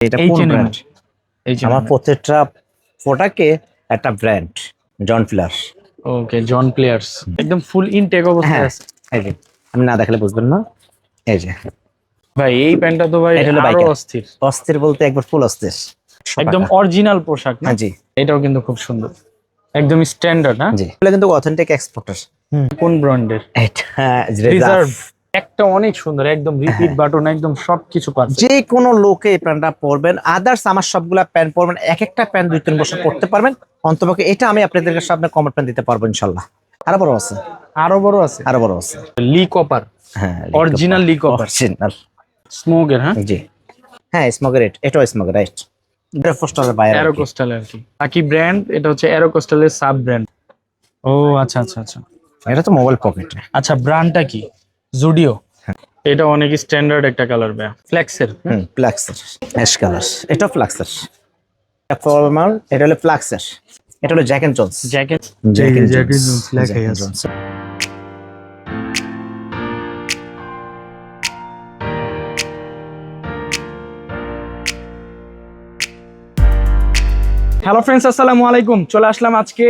এটা কোন ব্র্যান্ড আমার প্রত্যেকটা প্রোডাক্টে একটা brand John Player okay John Players একদম ফুল ইনটেক অবস্থায় হ্যাঁ আছে। এই যে আমি না দেখালে বুঝবেন না। এই যে। ভাই এই প্যান্টটা তো ভাই আরও অস্থির। অস্থির বলতে একবার ফুল অস্থির। একদম অরিজিনাল পোশাক না? হ্যাঁ জি। এটাও কিন্তু খুব সুন্দর। একদম স্ট্যান্ডার্ড হ্যাঁ জি। এগুলো কিন্তু অথেন্টিক এক্সপোর্টার কোন ব্র্যান্ডের এটা রিজার্ভ একটা অনেক সুন্দর একদম রিপিট বাটন একদম সবকিছু পাচ্ছে যে কোনো লোকে এই প্যান্টটা পরবেন আদার্স আমার সবগুলা প্যান্ট পরবেন এক একটা প্যান্ট দুই তিন বছর পরতে পারবেন অন্তপক্ষে এটা আমি আপনাদেরকে সামনে কমেন্ট প্যান্ট দিতে পারব ইনশাল্লাহ আরও বড় আছে? আরও বড় আছে? আরও বড় আছে। লি কপার হ্যাঁ অরিজিনাল Lee Cooper। অরিজিনাল স্মোকের হ্যাঁ? জি। হ্যাঁ স্মোকের রাইট এটাও স্মোকের রাইট এটা বাইরে। অ্যারোকোস্টাল আর কি। বাকি ব্র্যান্ড এটা হচ্ছে অ্যারোকোস্টালের সাব ব্র্যান্ড ও আচ্ছা আচ্ছা আচ্ছা। এটা তো মোবাইল পকেট আচ্ছা ব্র্যান্ডটা কি? জুডিও এটা অনেক স্ট্যান্ডার্ড একটা কালার ভাইয়া। ফ্লেক্সের হুম ফ্লাক্সের অ্যাশ কালার এটাও ফ্লাক্সের ফর্মাল এটা হলো ফ্লাক্সের এটা হলো Jack and Jones jacket Jack and Jack and Jones লেখাই আছে। হ্যালো ফ্রেন্ডস আসসালামু আলাইকুম। চলে আসলাম আজকে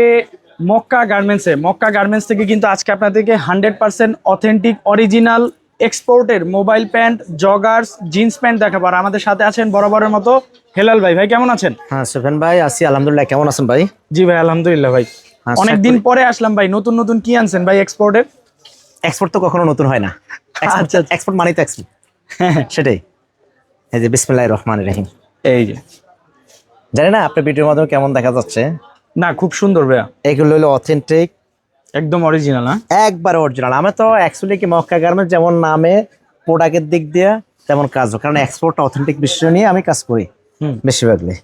মক্কা গার্মেন্টসে মক্কা গার্মেন্টস থেকে কিন্তু আজকে আপনাদেরকে হান্ড্রেড পার্সেন্ট অথেন্টিক অরিজিনাল এক্সপোর্টের mobile pant joggers jeans pant দেখাবো। আর আমাদের সাথে আছেন বরাবরের মতো হেলাল ভাই। ভাই কেমন আছেন? হ্যাঁ সুফেন ভাই আসি আলহামদুলিল্লাহ। কেমন আছেন ভাই? জি ভাই আলহামদুলিল্লাহ ভাই। হ্যাঁ, অনেকদিন পরে আসলাম ভাই। নতুন নতুন কি আনছেন ভাই এক্সপোর্টের এক্সপোর্ট তো কখনো নতুন হয় না। আচ্ছা, আচ্ছা। এক্সপোর্ট মানেই তো এক্সপোর্ট সেটাই। এই যে বিসমিল্লাহ রহমান রহিম। এই যে। জানি না আপনার ভিডিওর মাধ্যমে কেমন দেখা যাচ্ছে? না খুব সুন্দর ভাইয়া। এগুলো হলো অথেন্টিক একদম অরিজিনাল হ্যাঁ? একবার অরিজিনাল আমি তো অ্যাকচুয়ালি কি মক্কা গার্মেন্ট যেমন নামে প্রোডাক্টের দিক দিয়ে তেমন কাজও কারণ এক্সপোর্টটা অথেন্টিক বিষয় নিয়ে আমি কাজ করি। বেশিরভাগই।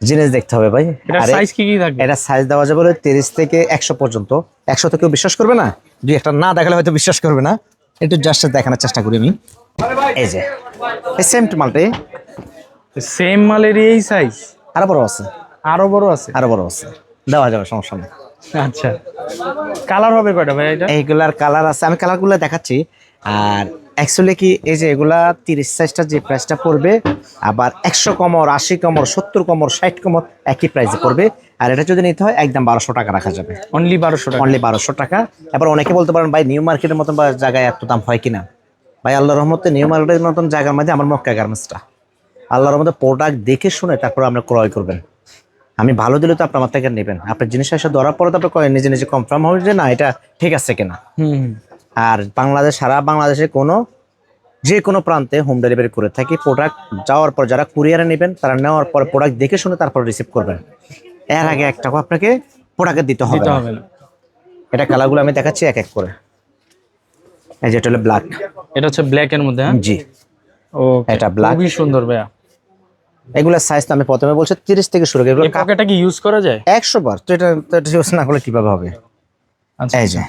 জিনিস দেখতে হবে ভাই। এটা সাইজ কি কি থাকবে? এটা সাইজ দেওয়া যাবে বলে তিরিশ থেকে একশো পর্যন্ত। একশো তো কেউ বিশ্বাস করবে না? দুই একটা না দেখালে হয়তো বিশ্বাস করবে না। একটু জাস্ট দেখানোর চেষ্টা করি আমি। এই যে এই সেম মালটাই সেম মালের এই সাইজ আরও বড় আছে। আরও বড় আছে? আরও বড় আছে। দেওয়া যাবে সমস্যা নেই। আচ্ছা। কালার হবে কয়টা ভাই এটা? এইগুলার কালার আছে আমি কালারগুলো দেখাচ্ছি। আর অ্যাকচুয়ালি কি এই যে এগুলা তিরিশ সাইজটা যে প্রাইসটা পড়বে আবার একশো কমর আশি কমর সত্তর কমর ষাট কমর একই প্রাইসে পড়বে। আর এটা যদি নিতে হয় একদম বারোশো টাকা রাখা যাবে। অনলি বারোশো টাকা? অনলি বারোশো টাকা। এবার অনেকে বলতে পারেন ভাই নিউ মার্কেটের মতন বা জায়গায় এত দাম হয় কিনা? ভাই আল্লাহ রহমতে নিউ মার্কেটের মতন জায়গার মধ্যে আমার মক্কা গার্মেন্টসটা আল্লাহর রহমতে প্রোডাক্ট দেখে শুনে তারপর আপনি ক্রয় করবেন। আমি ভালো দিলে তো আপনি আমার থেকে নেবেন? আপনার জিনিস এসে ধরার পরে তো আপনি নিজে নিজে কনফার্ম হবে যে না এটা ঠিক আছে কিনা। আর বাংলাদেশ সারা বাংলাদেশে কোনো যে কোনো প্রান্তে হোম ডেলিভারি করে থাকি প্রোডাক্ট যাওয়ার পর যারা কুরিয়ারে নেবেন তারা নেওয়ার পর প্রোডাক্ট দেখে শুনে তারপর রিসিভ করবেন। এর আগে এক টাকা আপনাকে প্রোডাক্টে দিতে হবে না। এটা কালারগুলো আমি দেখাচ্ছি এক এক করে। এই যে এটা হলো ব্ল্যাক এটা হচ্ছে ব্ল্যাক এর মধ্যে হ্যাঁ? জি। ও এটা black। খুবই সুন্দর ভাইয়া। এগুলোর সাইজ আমি প্রথমে বলছি তিরিশ থেকে শুরু করে এগুলো এই পকেটটা কি ইউজ করা যায়? একশো বার তো এটা use না করলে কীভাবে হবে? আচ্ছা এই যে।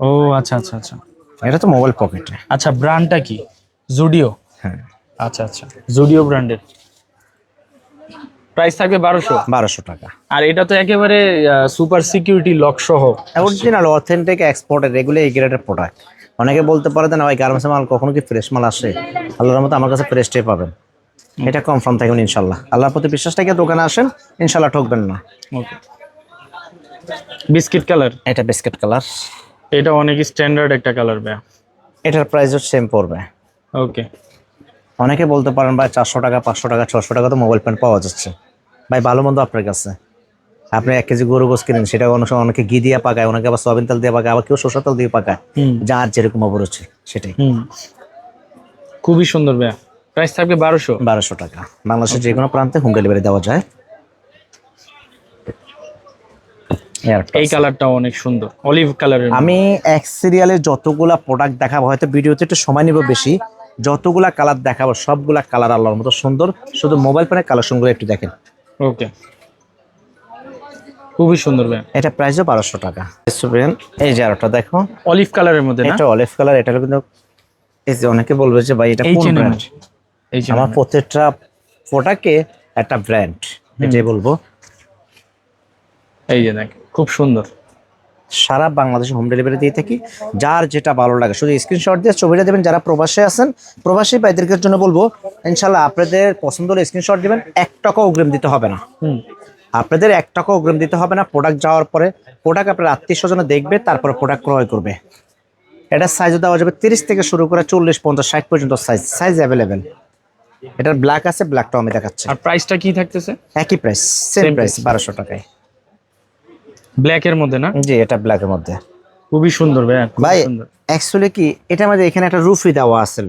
ও আচ্ছা আচ্ছা আচ্ছা। এটা তো মোবাইল পকেটে আচ্ছা ব্র্যান্ডটা কি? জুডিও হ্যাঁ। আচ্ছা আচ্ছা। জুডিও ব্র্যান্ডের প্রাইস থাকবে বারোশো। বারোশো টাকা। আর এটা তো একেবারে সুপার সিকিউরিটি লক সহ। অরিজিনাল অথেন্টিক এক্সপোর্টের এগুলো এই গ্রেডের প্রোডাক্ট অনেকে বলতে পারে না ভাই গার্মেন্টস মাল কখনো কি ফ্রেশ মাল আসে? আল্লাহর মতো আমার কাছে ফ্রেশটাই পাবেন। এটা কনফার্ম থাকবেন ইনশাল্লাহ। আল্লাহর প্রতি বিশ্বাস থেকে দোকানে আসেন ইনশাল্লাহ ঠকবেন না। ওকে বিস্কিট কালার এটা বিস্কিট কালার এটা অনেক স্ট্যান্ডার্ড একটা কালার ভাইয়া। এটার প্রাইসও সেম পড়বে। ওকে অনেকে বলতে পারেন ভাই চারশো টাকা পাঁচশো টাকা ছশো টাকা তো মোবাইল প্যান্ট পাওয়া যাচ্ছে। ভাই ভালো মন্দ আপনার কাছে। আপনি এক কেজি গরু গোস কিনেন সেটা অনেক সময় অনেকে ঘি দিয়ে পাকায় অনেকে আবার সয়াবিন তেল দিয়ে পাকায় আবার কেউ সরষের তেল দিয়ে পাকায়। যার যেরকম অবরুচি সেটাই। খুবই সুন্দর ভাইয়া। প্রাইস থাকবে বারোশো। বারোশো টাকা। বাংলাদেশের যে কোনো প্রান্তে হোম ডেলিভারি দেওয়া যায়। এই কালারটা অনেক সুন্দর। অলিভ কালারের আমি এক সিরিয়ালে যতগুলা প্রোডাক্ট দেখাবো হয়তো ভিডিওতে একটু সময় নিব বেশি। যতগুলা কালার দেখাবো সবগুলা কালার আল্লাহর মতো সুন্দর। শুধু মোবাইল ফোনের কালেকশনগুলো একটু দেখেন। ওকে খুবই সুন্দর ভাইয়া এটা প্রাইসও বারোশো টাকা। Student, এই যে আরেকটা দেখো। অলিভ কালারের মধ্যে না? এটা অলিভ কালার এটা কিন্তু এই যে অনেকে বলবে যে ভাই এটা কোন ব্র্যান্ড আমার প্রত্যেকটা প্রোডাক্টে একটা ব্র্যান্ড এটাই বলব। এই যে দেখ খুব সুন্দর। সারা বাংলাদেশে হোম ডেলিভারি দিয়ে থাকি। যার যেটা ভালো লাগে শুধু স্ক্রিনশট দিয়ে ছবিটা দেবেন যারা প্রবাসে আছেন প্রবাসী ভাইদেরকে জন্য বলব ইনশাল্লাহ আপনাদের পছন্দ হলে স্ক্রিনশট দিবেন এক টাকা অগ্রিম দিতে হবে না। হুম। আপনাদের এক টাকা অগ্রিম দিতে হবে না প্রোডাক্ট যাওয়ার পরে প্রোডাক্ট আপনার আত্মীয় স্বজনে দেখবে তারপরে প্রোডাক্ট ক্রয় করবে। এটা সাইজও দেওয়া যাবে তিরিশ থেকে শুরু করে চল্লিশ পঞ্চাশ ষাট পর্যন্ত সাইজ সাইজ অ্যাভেলেবেল এটার ব্ল্যাক আছে ব্ল্যাকটাও আমি দেখাচ্ছি। আর প্রাইসটা কি থাকতেছে? একই প্রাইস সেম প্রাইস price. বারোশো টাকায়। ব্ল্যাক এর মধ্যে না? জি এটা ব্ল্যাকের মধ্যে। খুবই সুন্দর ভাই সুন্দর। অ্যাকচুয়ালি কি এটা মধ্যে এখানে একটা রুফি দেওয়া আছিল।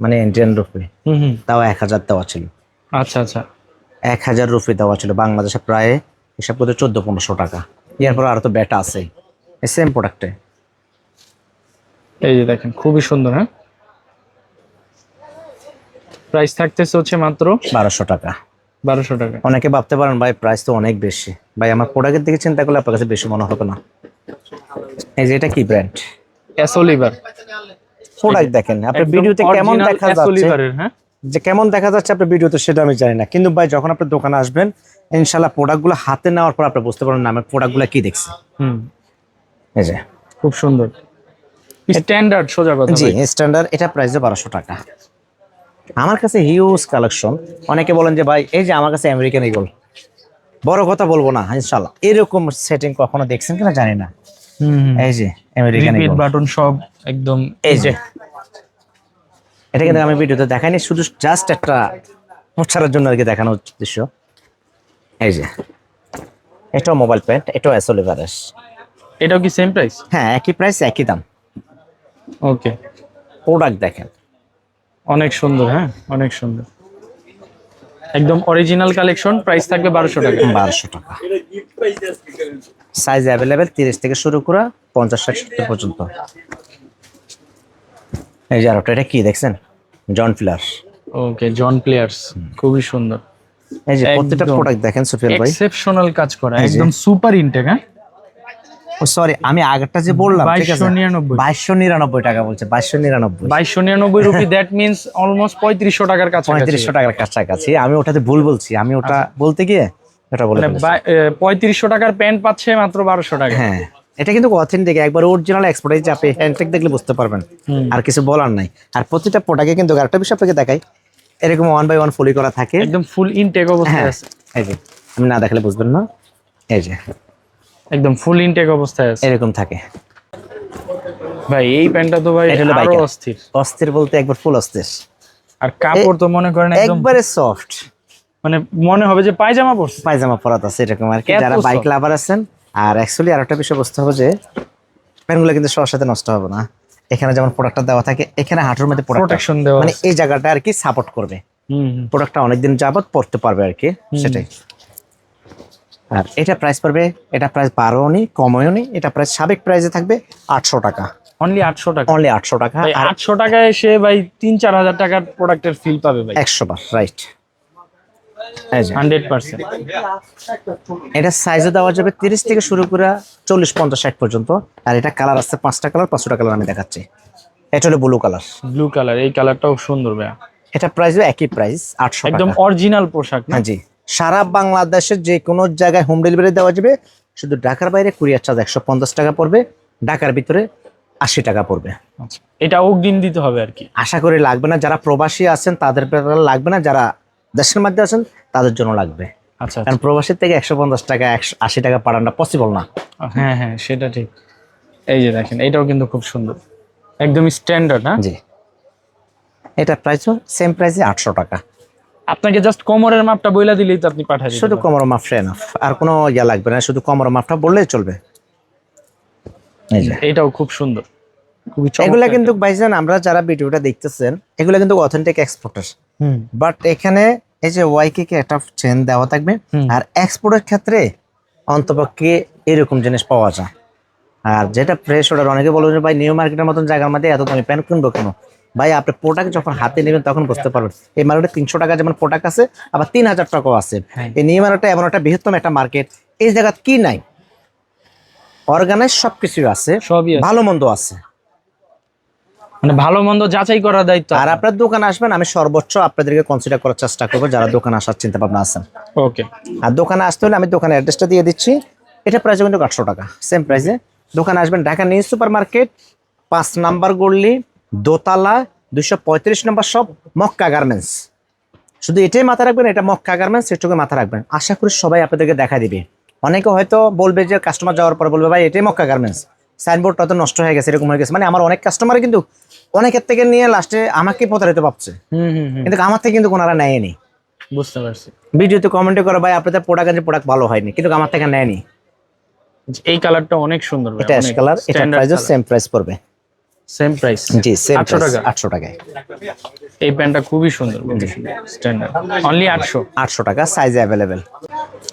মানে ইন্ডিয়ান রুফি। হুম হুম। তাও এক হাজার দেওয়া ছিল। আচ্ছা আচ্ছা। এক হাজার রুপি দেওয়া ছিল বাংলাদেশে প্রায় হিসাব করতে চোদ্দ পনেরোশো টাকা। এরপর আরও তো ব্যাটা আছে। সেম প্রোডাক্টে এই যে দেখেন খুবই সুন্দর হ্যাঁ? প্রাইস থাকতেছে হচ্ছে মাত্র বারোশো টাকা। বারোশো টাকা। অনেকে ভাবতে পারেন ভাই প্রাইস তো অনেক বেশি। ভাই আমার প্রোডাক্টের দিকে চিন্তা করলে আপনার কাছে বেশি মনে হবে না। এই যে এটা কি ব্র্যান্ড অ্যাসোলিভার প্রোডাক্ট দেখেন আপনার ভিডিওতে কেমন দেখা যাচ্ছে? হ্যাঁ? যে কেমন দেখা যাচ্ছে আপনার ভিডিওতে সেটা আমি জানি না। কিন্তু ভাই যখন আপনার দোকানে আসবেন ইনশাল্লাহ প্রোডাক্টগুলো হাতে নেওয়ার পর আপনি বুঝতে পারবেন না আমি প্রোডাক্টগুলো কি দেখছি। হুম। এই যে। খুব সুন্দর। স্ট্যান্ডার্ড সোজা কথা জি স্ট্যান্ডার্ড এটা প্রাইস বারোশো টাকা। আমার কাছে হিউজ কালেকশন অনেকে বলেন যে ভাই এই যে আমার কাছে আমেরিকান ইগল বড় কথা বলব না ইনশাল্লাহ এরকম সেটিং কখনো দেখছেন কিনা জানি না। এই যে আমেরিকান ইগল বাটন সব একদম এই যে। এটা কিন্তু আমি ভিডিওতে দেখাইনি শুধু জাস্ট একটা মোছার জন্য আর কি দেখানো উদ্দেশ্য। এই যে। এটাও মোবাইল প্যান্ট এটাও অ্যাসোলিভারেস এটাও কি সেম প্রাইস হ্যাঁ একই প্রাইস একই দাম। ওকে প্রোডাক্ট দেখেন। অনেক সুন্দর হ্যাঁ? অনেক সুন্দর। একদম অরিজিনাল কালেকশন প্রাইস থাকবে বারোশো টাকা। বারোশো টাকা। সাইজ অ্যাভেলেবেল তিরিশ থেকে শুরু করে পঞ্চাশ ষাট সত্তর পর্যন্ত। এই যে আরেকটা এটা কি দেখছেন? জন ফিলার ওকে জন প্লেয়ার্স খুবই সুন্দর। এই যে প্রত্যেকটা। প্রোডাক্ট দেখেন সুফিয়ান ভাই। এক্সেপশনাল কাজ করা একদম সুপার ইনটেক হ্যাঁ? ও সরি আমি আগেরটা যে বললাম ঠিক আছে? 2299 বাইশশো নিরানব্বই টাকা বলছে বাইশশো নিরানব্বই। বাইশশো নিরানব্বই রুপি দ্যাট মিনস অলমোস্ট পঁয়ত্রিশশো টাকার কাছে পঁয়ত্রিশশো টাকার কাছাকাছি। আমি ওটাতে ভুল বলছি আমি ওটা বলতে গিয়ে এটা বলে মানে। পঁয়ত্রিশশো টাকার প্যান্ট পাচ্ছে মাত্র বারোশো টাকা হ্যাঁ এটা কিন্তু অথেন্টিক একবার অরিজিনাল এক্সপোর্ট এই আপনি হ্যান্ডটেক দেখলে বুঝতে পারবেন। আর কিছু বলার নাই। আর প্রতিটা প্রোডাক্টে কিন্তু আরেকটা বিষয় আপনাকে দেখাই। এরকম ওয়ান বাই ওয়ান ফুলি করা থাকে। একদম ফুল ইনটেক অবস্থায় হ্যাঁ আছে। এই যে আমি না দেখলে বুঝবেন না। এই যে একদম ফুল ইনটেক অবস্থায় আছে। এরকম থাকে। ভাই এই প্যান্টটা তো ভাই এটা হলো অস্থির। অস্থির বলতে একবার ফুল অস্থির। আর কাপড় তো মনে করেন একদম একবারে সফট মানে মনে হবে যে পায়জামা পরছে। পায়জামা পরাত আছে এরকম আর কি। যারা বাইক। লাভার আছেন আর অ্যাকচুয়ালি আর একটা বিষয় বুঝতে হবে যে প্যান্টগুলো কিন্তু সবার সাথে নষ্ট হবে না। এখানে যেমন প্রোডাক্টটা দেওয়া থাকে এখানে হাঁটুর মধ্যে প্রোটেকশন দেওয়া মানে এই জায়গাটা আর কি সাপোর্ট করবে। প্রোডাক্টটা অনেকদিন যাবত পড়তে পারবে আর কি সেটাই। আর এটা প্রাইস পড়বে এটা প্রাইস বারো নি কমও নি এটা প্রাইস সাবেক প্রাইসে থাকবে আটশো টাকা। অনলি আটশো টাকা। অনলি আটশো টাকা আর আটশো টাকায় ভাই তিন চার হাজার টাকার প্রোডাক্টের ফিল পাবে ভাই। একশো বার রাইট এটা সাইজে দেওয়া যাবে তিরিশ থেকে শুরু করে চল্লিশ পঞ্চাশ ষাট পর্যন্ত। আর এটা কালার আছে পাঁচটা কালার কালার আমি দেখাচ্ছি। এটা হলো ব্লু কালার ব্লু কালার এই কালারটাও সুন্দর এটা প্রাইসও একই প্রাইস আটশো একদম একদম অরিজিনাল পোশাক না? হ্যাঁ জি। সারা বাংলাদেশের যে কোনো জায়গায় হোম ডেলিভারি দেওয়া যাবে শুধু ঢাকার বাইরে কুরিয়ার চার্জ একশো পঞ্চাশ টাকা পড়বে ঢাকার ভিতরে আশি টাকা পড়বে। আচ্ছা, এটা অগ্রিম দিতে হবে আর কি। আশা করি লাগবে না যারা প্রবাসী আছেন তাদের লাগবে না যারা দেশের মধ্যে আছেন তাদের জন্য লাগবে। আচ্ছা কারণ প্রবাসীর থেকে একশো পঞ্চাশ টাকা একশো আশি টাকা পাঠানোটা পসিবল না। হ্যাঁ হ্যাঁ সেটা ঠিক। এই যে দেখেন এটাও কিন্তু খুব সুন্দর। একদম স্ট্যান্ডার্ড হ্যাঁ জি। এটা প্রাইসও সেম প্রাইসে আটশো টাকা। আপনাকে জাস্ট কোমরের মাপটা বইলা দিলেই তো আপনি পাঠাই শুধু কমর মাপটা এনাফ আর কোনো ইয়া লাগবে না শুধু কমর মাপটা বললেই চলবে। এটাও খুব সুন্দর। এগুলা কিন্তু ভাইজান আমরা যারা ভিডিওটা দেখতেছেন এগুলা কিন্তু অথেন্টিক এক্সপোর্টার হুম। বাট এখানে এই যে ওয়াইকে কে একটা চেন দেওয়া থাকবে আর এক্সপোর্টের ক্ষেত্রে অন্তপক্ষে এরকম জিনিস পাওয়া যায়। আর যেটা ফ্রেশ অর্ডার অনেকে বলবেন ভাই নিউ মার্কেটের মতন জায়গার মধ্যে এত দামি প্যান্ট কিনবো কেন? ভাই আপনি প্রোডাক্ট যখন হাতে নেবেন তখন বুঝতে পারবেন। এই মার্কেটে তিনশো টাকা যেমন প্রোডাক্ট আছে আবার তিন হাজার টাকাও আছে। হ্যাঁ। এই নিয়ে মার্কেটটা এমন একটা বৃহত্তম একটা মার্কেট এই জায়গা কি নাই? অর্গানাইজ সবকিছু আছে সবই ভালো মন্দ আছে। মানে ভালো মন্দ যাচাই করার দায়িত্ব আর আপনার। দোকানে আসবেন আমি সর্বোচ্চ আপনাদেরকে কনসিডার করার চেষ্টা করব যারা দোকানে আসার চিন্তা ভাবনা আছেন। ওকে। আর দোকানে আসতে হলে আমি দোকানের অ্যাড্রেসটা দিয়ে দিচ্ছি। এটা প্রাইস কিন্তু আটশো টাকা সেম প্রাইসে দোকানে আসবেন ঢাকা নিউ সুপার মার্কেট পাঁচ নাম্বার গল্লি দোতলা দুইশো পঁয়ত্রিশ নম্বর সব মক্কা গার্মেন্টস শুধু এটাই মাথা রাখবেন এটা মক্কা গার্মেন্টস সেটুকু মাথা রাখবেন। আশা করি সবাই আপনাদেরকে দেখা দিবে। অনেকে হয়তো বলবে যে কাস্টমার যাওয়ার পর বলবে ভাই এটাই মক্কা গার্মেন্টস সাইনবোর্ডটা তো নষ্ট হয়ে গেছে এরকম হয়ে গেছে। মানে আমার অনেক কাস্টমার কিন্তু অনেকের থেকে নিয়ে লাস্টে আমাকে প্রতারিত ভাবছে। কিন্তু আমার থেকে কিন্তু কোনারা নেয়নি। বুঝতে পারছি। ভিডিওতে কমেন্টে করে ভাই আপনাদের প্রোডাক্ট আছে প্রোডাক্ট ভালো হয়নি কিন্তু আমার থেকে নেয়নি। এই কালারটা অনেক সুন্দর এটা কালার এটা প্রাইসও সেম প্রাইস পড়বে। সেম প্রাইস জি সেম 800 টাকা? আটশো টাকায়। এই প্যান্টটা খুবই সুন্দর স্ট্যান্ডার্ড অনলি আটশো? আটশো টাকা সাইজ অ্যাভেলেবেল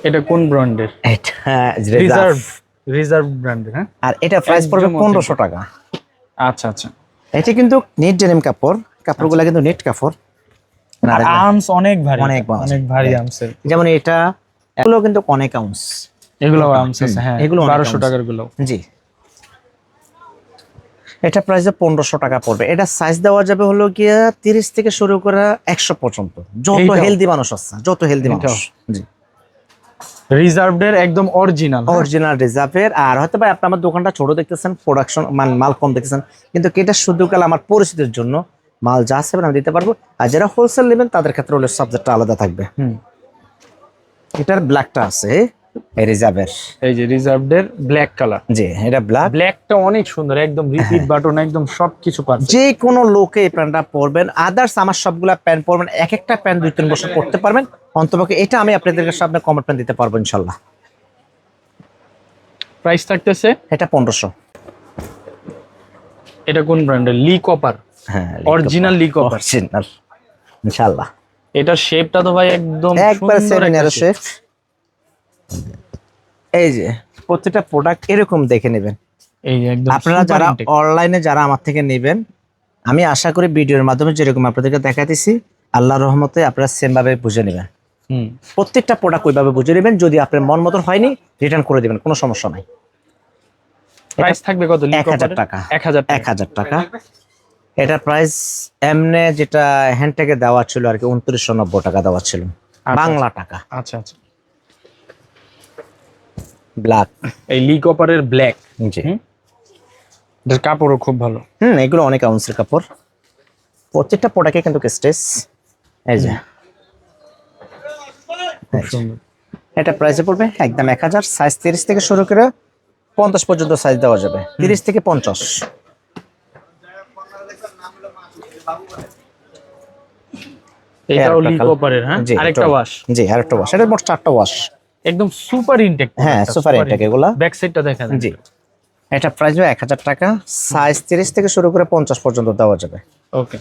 এটা কোন ব্র্যান্ডের এটা রিজার্ভ রিজার্ভ ব্র্যান্ডের হ্যাঁ? আর এটা প্রাইস পড়বে একদম পনেরোশো টাকা। আচ্ছা আচ্ছা। এটা কিন্তু নেট ডেনিম কাপড় কাপড়গুলো কিন্তু নেট কাপড়। আর আর্মস অনেক ভারী অনেক অনেক ভারী আর্মসের যেমন এটা এগুলো কিন্তু অনেক আউন্স এগুলো আর্মস আছে হ্যাঁ। এগুলো এগুলো অনেক বারোশো ounce। টাকারগুলো জি। এটা প্রাইসে পনেরোশো টাকা পড়বে। এটা সাইজ দেওয়া যাবে হলো গিয়া তিরিশ থেকে শুরু করে একশো পর্যন্ত। যত? হেলদি মানুষ আছে যত হেলদি মানুষ। জি। রিজার্ভড একদম অরিজিনাল অরিজিনাল রিজার্ভের আর হয়তো ভাই আপনি আমার দোকানটা ছোট দেখতেছেন প্রোডাকশন মানে মাল কম দেখতেছেন কিন্তু এটা আমার পরিচিতির জন্য। মাল যা আছে আমি দিতে পারব। আর যারা হোলসেল নেবেন তাদের ক্ষেত্রে হলে সাবজেক্টটা আলাদা থাকবে। হুম। এটার ব্ল্যাকটা আছে। রিজার্ভের। এই যে রিজার্ভড ব্ল্যাক কালার। জি এটা ব্ল্যাক ব্ল্যাকটা অনেক সুন্দর একদম রিপিট বাটন একদম সবকিছু পাচ্ছে যে কোনো লোকে এই প্যান্টটা পরবেন। আদার্স আমার সবগুলা প্যান্ট পরবেন। এক একটা প্যান্ট দুই তিন বছর পরতে পারবেন। অন্তপক্ষে এটা আমি আপনাদেরকে সামনে কমেন্ট প্যান্ট দিতে পারব ইনশাল্লাহ প্রাইস থাকতেছে? এটা পনেরোশো। এটা কোন ব্র্যান্ডের লি কপার হ্যাঁ অরিজিনাল লি কপার এটার শেপটা তো ভাই একদম একবার সুন্দর সেভেন এর shape। এই যে প্রত্যেকটা প্রোডাক্ট এরকম দেখে নেবেন। এই যে একদম আপনারা যারা অনলাইনে যারা আমার থেকে নেবেন আমি আশা করি ভিডিওর মাধ্যমে যেরকম আপনাদেরকে দেখাতেছি আল্লাহ রহমতে আপনারা সেম ভাবে বুঝে নেবেন। হুম। প্রত্যেকটা প্রোডাক্ট ওইভাবে বুঝে নেবেন যদি আপনার মন মতন হয়নি রিটার্ন করে দেবেন কোনো সমস্যা নাই। প্রাইস থাকবে কত এক হাজার? টাকা। এক হাজার এক হাজার টাকা। এটার প্রাইস এমনে যেটা হ্যান্ডটেকে দেওয়া ছিল আর কি উনত্রিশশো নব্বই টাকা দেওয়া ছিল। বাংলা টাকা। আচ্ছা আচ্ছা। ব্ল্যাক এই লি কপারের ব্ল্যাক জি। এটার কাপড়ও খুব ভালো। হুম এগুলো অনেক আউন্সের কাপড়। প্রত্যেকটা প্রোডাক্টে কিন্তু স্টেজ এই যে। এটা প্রাইসে পড়বে একদম এক হাজার। সাইজ তিরিশ থেকে শুরু করে পঞ্চাশ পর্যন্ত সাইজ দেওয়া যাবে। তিরিশ থেকে পঞ্চাশ। এটাও আরেকটা লি colour। কপারের হ্যাঁ? আরেকটা ওয়াশ জি আরেকটা ওয়াশ এটা মোট চারটা ওয়াশ একদম সুপার ইনটেক হ্যাঁ, সুপার intake এগুলা। ব্যাক সাইডটা দেখা যায় জি। এটা প্রাইস হবে এক হাজার টাকা সাইজ তিরিশ থেকে শুরু করে পঞ্চাশ পর্যন্ত দেওয়া যাবে। ওকে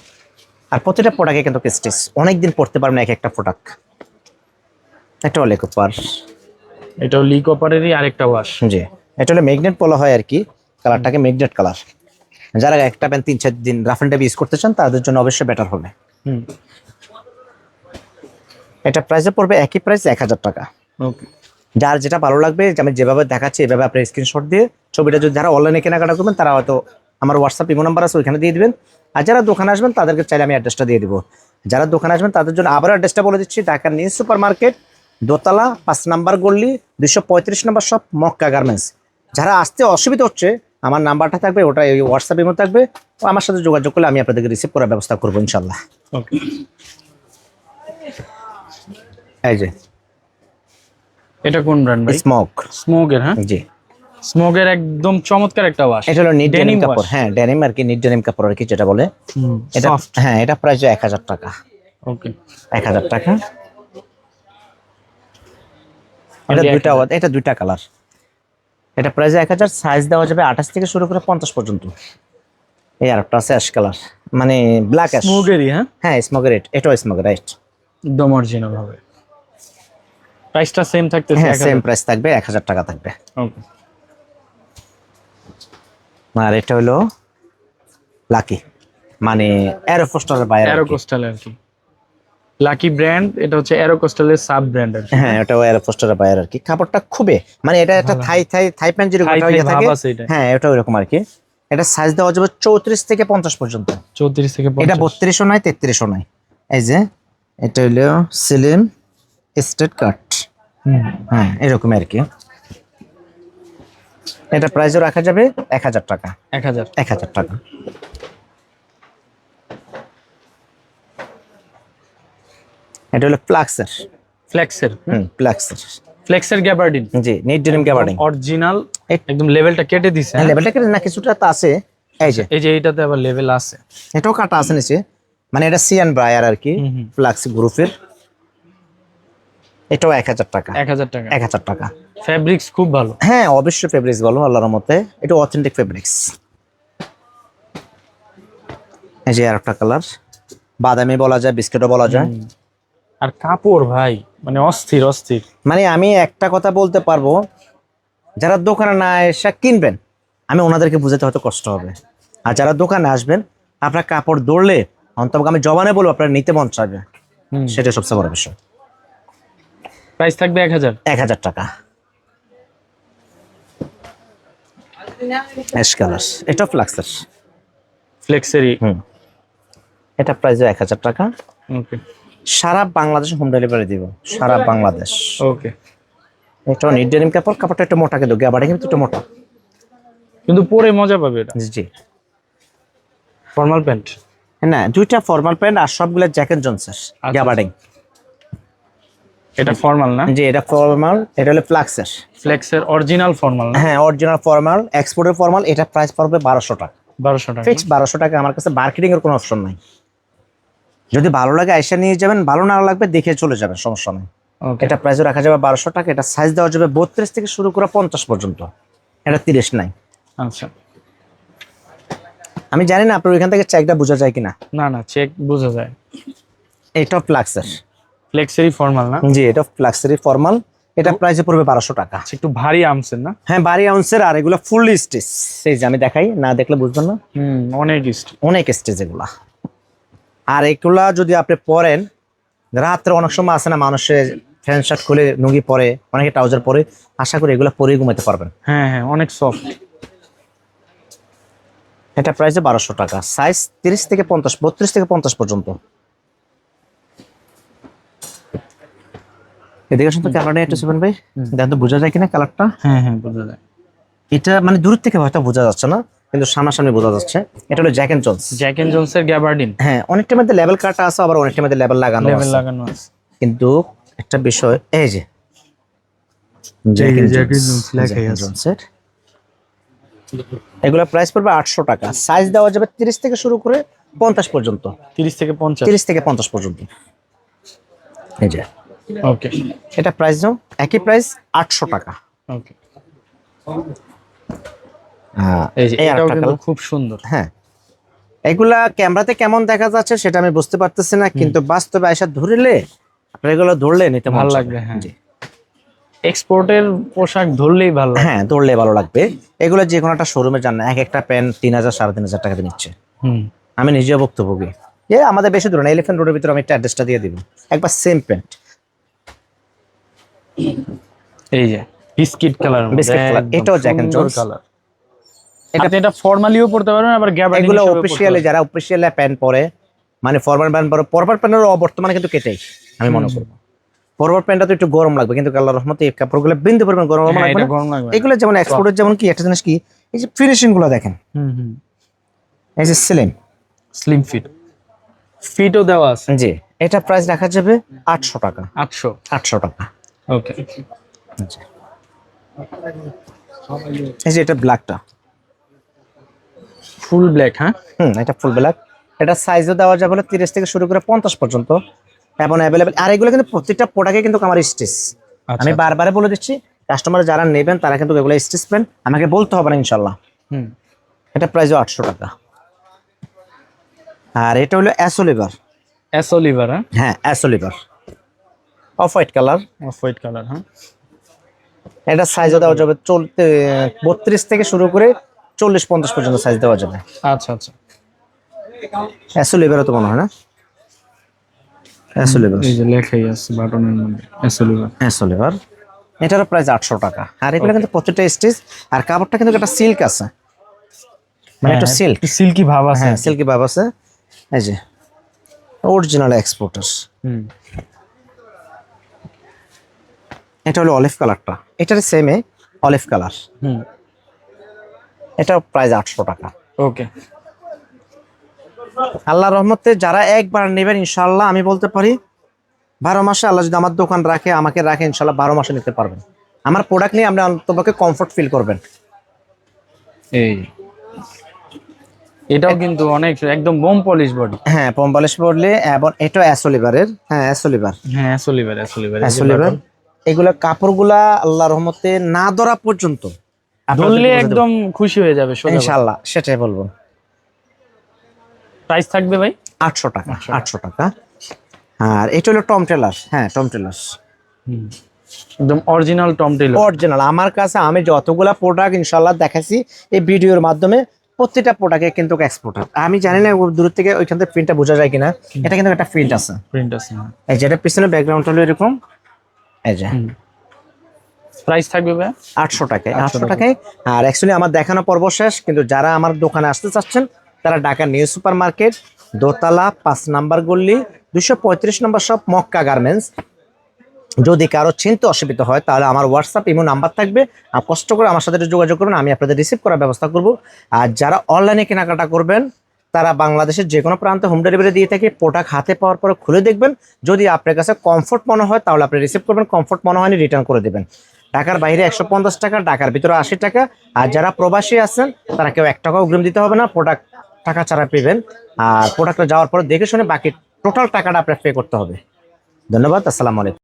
আর প্রতিটা প্রোডাক্টে কিন্তু স্টেজ অনেকদিন পড়তে পারবেন এক একটা প্রোডাক্ট একটা হলে কুপার এটাও লি কপারেরই আরেকটা ওয়াশ জি। এটা হলে ম্যাগনেট বলা হয় আর কি কালারটাকে ম্যাগনেট কালার যারা একটা প্যান্ট তিন চার দিন রাফ অ্যান্ড ইউজ করতে চান তাদের জন্য অবশ্যই বেটার হবে। হুম। এটা প্রাইসে পড়বে একই প্রাইস এক হাজার টাকা। যার যেটা ভালো লাগবে যে আমি যেভাবে দেখাচ্ছি এভাবে আপনি স্ক্রিনশট দিয়ে ছবিটা যদি যারা অনলাইনে কেনাকাটা করবেন তারা হয়তো আমার হোয়াটসঅ্যাপ ইমো নাম্বার আছে ওইখানে দিয়ে দিবেন। আর যারা দোকানে আসবেন তাদেরকে চাইলে আমি অ্যাড্রেসটা দিয়ে দিব। যারা দোকানে আসবেন তাদের জন্য আবার অ্যাড্রেসটা বলে দিচ্ছি ঢাকার নিউ সুপার মার্কেট দোতলা পাঁচ নাম্বার গল্লি দুশো পঁয়ত্রিশ নাম্বার সব মক্কা গার্মেন্টস যারা আসতে অসুবিধা হচ্ছে আমার নাম্বারটা থাকবে ওটা এই হোয়াটসঅ্যাপ ইমো থাকবে ও আমার সাথে যোগাযোগ করলে আমি আপনাদেরকে রিসিভ করার ব্যবস্থা করব ইনশাল্লাহ। ওকে এই যে। এটা কোন ব্র্যান্ড ভাই? স্মোক স্মোকের হ্যাঁ? জি। স্মোকের একদম চমৎকার একটা ওয়াশ এটা হলো নিট ডেনিম কাপড় হ্যাঁ ডেনিম আর কি নিট ডেনিম কাপড় আর কি যেটা বলে। এটা হ্যাঁ এটা প্রাইস এক হাজার টাকা। ওকে এক হাজার টাকা। এটা দুইটা এটা দুইটা কালার। এটা প্রাইস এক হাজার সাইজ দেওয়া যাবে আঠাশ থেকে শুরু করে পঞ্চাশ পর্যন্ত। এই আর একটা আছে অ্যাশ কালার মানে ব্ল্যাক অ্যাশ স্মোকেরই হ্যাঁ? হ্যাঁ স্মোকের এটাও স্মোকের রাইট একদম অরিজিনাল হবে। প্রাইসটা সেম থাকতেছে হ্যাঁ সেম প্রাইস থাকবে এক হাজার টাকা থাকবে। ওকে আর এটা হলো লাকি মানে অ্যারোফোস্টারের বাইরে। অ্যারোকোস্টাল আর কি। লাকি ব্র্যান্ড এটা হচ্ছে অ্যারোকোস্টালের সাব ব্র্যান্ড আর হ্যাঁ ওটাও অ্যারোফোস্টারের বাইরে আর কি। কাপড়টা খুবই মানে এটা একটা থাই থাই থাই প্যান্ট যেরকম থাকে এটা। হ্যাঁ এটা ওইরকম আর কি। এটা সাইজ দেওয়া যাবে চৌত্রিশ থেকে পঞ্চাশ পর্যন্ত। চৌত্রিশ থেকে এটা 50 বত্রিশও নয় তেত্রিশও নয়। এই যে এটা হলো সিলিম স্টেট কাট। হ্যাঁ এরকম আর কি। এটা প্রাইসও রাখা যাবে এক হাজার টাকা। এক হাজার। এক হাজার টাকা। এটা হলো প্লাক্সের ফ্লেক্সের হুম প্লাক্সের ফ্লেক্সের গ্যাবার্ডিন জি নিট ডেনিম গ্যাবার্ডিং অরিজিনাল একদম লেভেলটা কেটে দিছে হ্যাঁ? লেভেলটা কেটে না কিছুটা তো আছে। এই যে। এই যে এইটাতে আবার লেভেল আছে। এটাও কাটা আছে নিচে। মানে এটা সিয়ান ব্রায়ার আর কি। ফ্লাক্স গ্রুপের এটাও এক হাজার টাকা। এক হাজার টাকা। এক হাজার টাকা। ফেব্রিক্স খুব ভালো। হ্যাঁ অবশ্যই ফেব্রিক্স বলো আল্লাহর মতে এটা অথেন্টিক ফেব্রিক্স এই যে আর একটা কালার বাদামি বলা যায় বিস্কিটও বলা যায়। আর কাপড় ভাই মানে অস্থির অস্থির। মানে আমি একটা কথা বলতে পারব যারা দোকানে না এসে কিনবেন আমি ওনাদেরকে বুঝাতে হয়তো কষ্ট হবে। আর যারা দোকানে আসবেন আপনার কাপড় দৌড়লে অন্তত আমি জবানে বলব আপনার নিতে মন চাইবে। সেটা সবচেয়ে বড় বিষয়। প্রাইস থাকবে এক হাজার। এক হাজার টাকা। অ্যাশ কালার এটা ফ্লাক্সের ফ্লেক্সেরই হুম। এটা প্রাইস এক হাজার টাকা। ওকে সারা বাংলাদেশে হোম ডেলিভারি দিব। সারা বাংলাদেশ। ওকে এটা নিট ডেনিম কাপড়। কাপড়টা একটু মোটা কিন্তু গ্যাবারে কিন্তু একটু মোটা। কিন্তু পরে মজা পাবে এটা। জি। জি ফর্মাল প্যান্ট না দুইটা ফর্মাল প্যান্ট আর সবগুলো জ্যাকেট জনসের গ্যাবার্ডিং এটা ফর্মাল না? জি এটা ফর্মাল এটা হলো ফ্লাক্সের ফ্লেক্সের অরিজিনাল ফর্মাল না? হ্যাঁ অরিজিনাল ফর্মাল এক্সপোর্টের ফর্মাল এটা প্রাইস পড়বে বারোশো টাকা। বারোশো টাকা। ফিক্স বারোশো টাকা আমার কাছে মার্কেটিং এর কোনো অপশন নাই। যদি ভালো লাগে আইসা নিয়ে যাবেন ভালো না লাগবে দেখে চলে যাবেন সমস্যা নেই। ওকে এটা প্রাইসও রাখা যাবে বারোশো টাকা এটা সাইজ দেওয়া যাবে বত্রিশ থেকে শুরু করে পঞ্চাশ পর্যন্ত। এটা তিরিশ নাই। আচ্ছা। আমি জানি না আপনার ওইখান থেকে চেকটা বোঝা যায় কিনা। না না চেক বোঝা যায়। এটা ফ্লাক্সের ফ্লেক্সেরই ফর্মাল না? জি এটা ফ্লাক্সেরই ফর্মাল এটা প্রাইসে পড়বে বারোশো টাকা। একটু ভারী আমসেন না? হ্যাঁ ভারী আউন্সের আর এগুলো ফুল স্টেজ সেই যে আমি দেখাই না দেখলে বুঝবেন না। হুম অনেক ইস্ট অনেক স্টেজ এগুলা। আর এগুলা যদি আপনি পরেন রাত্রে অনেক সময় আসে না মানুষের ফ্যান শার্ট খুলে নুঙ্গি পরে অনেকে ট্রাউজার পরে আশা করি এগুলো পরে ঘুমাতে পারবেন। হ্যাঁ হ্যাঁ অনেক সফট এটা প্রাইসে বারোশো টাকা। সাইজ তিরিশ থেকে পঞ্চাশ বত্রিশ থেকে পঞ্চাশ পর্যন্ত। এদিকে শুধু ক্যামেরা একটু সেভেন ভাই। দেখেন তো বোঝা যায় কিনা কালারটা হ্যাঁ হ্যাঁ বোঝা যায়। এটা মানে দূর থেকে হয়তো বোঝা যাচ্ছে না কিন্তু সামনাসামনি বোঝা যাচ্ছে। এটা হলো Jack and Jones Jack and জোনসের gabardine হ্যাঁ অনেকটার মধ্যে লেভেল কাটা আছে আবার অনেকটার মধ্যে লেভেল লাগানো লেভেল লাগানো আছে। কিন্তু একটা বিষয় এই যে। এগুলা প্রাইস পড়বে আটশো টাকা। সাইজ দেওয়া যাবে তিরিশ থেকে শুরু করে পঞ্চাশ পর্যন্ত। তিরিশ থেকে পঞ্চাশ। তিরিশ থেকে পঞ্চাশ পর্যন্ত। এই যে। ওকে এটা প্রাইস দাও একই প্রাইস আটশো টাকা। ওকে হ্যাঁ। খুব সুন্দর। হ্যাঁ এগুলা ক্যামেরাতে কেমন দেখা যাচ্ছে সেটা আমি বুঝতে পারতেছি না কিন্তু বাস্তবে আয়সা ধরলে আপনার এগুলো ধরলে নিতে ভালো ভালো লাগবে, হ্যাঁ। এক্সপোর্টের পোশাক ধরলেই ভালো হ্যাঁ ধরলে ভালো লাগবে। এগুলো যে কোনো একটা শোরুমে যান না এক একটা প্যান্ট তিন হাজার সাড়ে তিন হাজার টাকা নিচ্ছে। আমি নিজেও ভুক্তভোগী। এ আমাদের বেশি দূর না এলিফেন্ট রোডের ভিতরে আমি একটা অ্যাড্রেসটা দিয়ে দিব। একবার সেম প্যান্ট এই যে বিস্কিট কালার Biscuit colour, এটাও Jack and Jones। কালার। এটা এটা ফর্মালিও পড়তে পারবেন আবার গ্যাবার্ডিন এগুলো অফিসিয়ালি যারা অফিসিয়ালি প্যান্ট পরে মানে ফরমাল প্যান্ট পরে পরবার প্যান্টের বর্তমানে কিন্তু কেটেই আমি মনে করব। পরবার প্যান্টটা তো একটু গরম লাগবে কিন্তু আল্লাহ রহমতে এই কাপড়গুলো বিন্দু পরিমাণ গরম লাগবে হ্যাঁ, এটা না। গরম লাগবে। এগুলো যেমন এক্সপোর্টের যেমন কি একটা জিনিস কি এই যে ফিনিশিংগুলো দেখেন। হুম হুম। এই যে সিলিং স্লিম ফিট ফিটও দেওয়া আছে। জি এটা প্রাইস রাখা যাবে আটশো টাকা। আটশো। আটশো টাকা। ওকে। জি। এই যে এটা ব্ল্যাকটা ফুল ব্ল্যাক হ্যাঁ? হুম এটা ফুল ব্ল্যাক এটা সাইজও দেওয়া যাবে হলো তিরিশ থেকে শুরু করে পঞ্চাশ পর্যন্ত এবং অ্যাভেলেবেল আর এগুলো কিন্তু প্রত্যেকটা প্রোডাক্টে কিন্তু আমার স্টিচ আচ্ছা। আমি বারবারে বলে দিচ্ছি কাস্টমার যারা নেবেন তারা কিন্তু এগুলো স্টিচ পেন আমাকে বলতে হবে না ইনশাল্লাহ হুম। এটা প্রাইসও আটশো টাকা। আর এটা হলো অ্যাসোলিভার এসো লিভার হ্যাঁ? হ্যাঁ অ্যাসোলিভার off white colour off white colour হ্যাঁ এটা সাইজও দেওয়া যাবে চলতে বত্রিশ থেকে শুরু করে চল্লিশ পঞ্চাশ পর্যন্ত সাইজ দেওয়া যাবে। আচ্ছা আচ্ছা। অ্যাসোলিভারও তো মনে হয় না? অ্যাসোলিভার এই যে লেখাই আছে বাটনের মধ্যে এসো লিভার অ্যাসোলিভার এটারও প্রাইস আটশো টাকা। আর এগুলো কিন্তু প্রত্যেকটা স্টিচ আর কাপড়টা কিন্তু একটা সিল্ক আছে। মানে একটু সিল্ক সিল্কি ভাব আছে। হ্যাঁ সিল্কি ভাব আছে। এই যে অরিজিনাল এক্সপোর্টার হুম। এটা হলো অলিভ কালারটা এটার সেমে অলিভ কালার হুম। এটা প্রাইস আটশো টাকা। ওকে। আল্লাহ রহমতে যারা একবার নেবেন ইনশাল্লাহ আমি বলতে পারি বারো মাসে আল্লাহ যদি আমার দোকান রাখে আমাকে রাখে ইনশাল্লাহ বারো মাসে নিতে পারবেন। আমার প্রোডাক্ট নিয়ে আপনি অন্তপক্ষে কমফোর্ট ফিল করবেন। এই। এটাও কিন্তু অনেক একদম বোম পলিশ বডি হ্যাঁ পম্বালিশ পড়লে এবং এটা অ্যাসোলিভারের হ্যাঁ অ্যাসোলিভার হ্যাঁ অ্যাসোলিভার অ্যাসোলিভার অ্যাসোলিভার এগুলো কাপড়গুলা আল্লাহ রহমতে না ধরা পর্যন্ত ধরলে একদম খুশি হয়ে যাবে সোজা ইনশাল্লাহ সেটাই বলব। প্রাইস থাকবে ভাই? আটশো টাকা আটশো টাকা। আর এটা হলো টম টেলার হ্যাঁ টম টেলার একদম অরিজিনাল টম টেলর অরিজিনাল আমার কাছে আমি যতগুলা প্রোডাক্ট ইনশাল্লাহ দেখাচ্ছি এই ভিডিওর মাধ্যমে প্রত্যেকটা প্রোডাক্টে কিন্তু এক্সপোর্টার আমি জানি না দূর থেকে ওইখান থেকে প্রিন্টটা বোঝা যায় কিনা এটা কিন্তু একটা প্রিন্ট আছে। প্রিন্ট আছে এই যেটা পিছনে ব্যাকগ্রাউন্ড হলো এরকম। এই যে। প্রাইস থাকবে ভাই আটশো টাকায় আটশো টাকায়। আর অ্যাকচুয়ালি আমার দেখানো পর্ব শেষ কিন্তু যারা আমার দোকানে আসতে চাচ্ছেন তারা ঢাকা নিউ সুপার মার্কেট দোতলা পাঁচ নাম্বার গল্লি দুশো পঁয়ত্রিশ নম্বর সব মক্কা গার্মেন্টস যদি কারও চিনতে অসুবিধা হয় তাহলে আমার হোয়াটসঅ্যাপ ইমো নাম্বার থাকবে। আর কষ্ট করে আমার সাথে যোগাযোগ করবেন আমি আপনাদের রিসিভ করার ব্যবস্থা করব। আর যারা অনলাইনে কেনাকাটা করবেন তারা বাংলাদেশের যে কোনো প্রান্তে হোম ডেলিভারি দিয়ে থাকে প্রোডাক্ট হাতে পাওয়ার পরে খুলে দেখবেন। যদি আপনার কাছে কমফোর্ট মনে হয়, তাহলে আপনি রিসিভ করবেন কমফোর্ট মনে হয়নি রিটার্ন করে দেবেন। ঢাকার বাইরে একশো পঞ্চাশ টাকা, ঢাকার ভিতরে আশি টাকা। আর যারা প্রবাসী আছেন, তারা কেউ এক টাকাও অগ্রিম দিতে হবে না প্রোডাক্ট টাকা ছাড়া পেবেন। আর প্রোডাক্টটা যাওয়ার পরে দেখে শুনে বাকি টোটাল টাকাটা আপনার পে করতে হবে। ধন্যবাদ, আসসালামু আলাইকুম।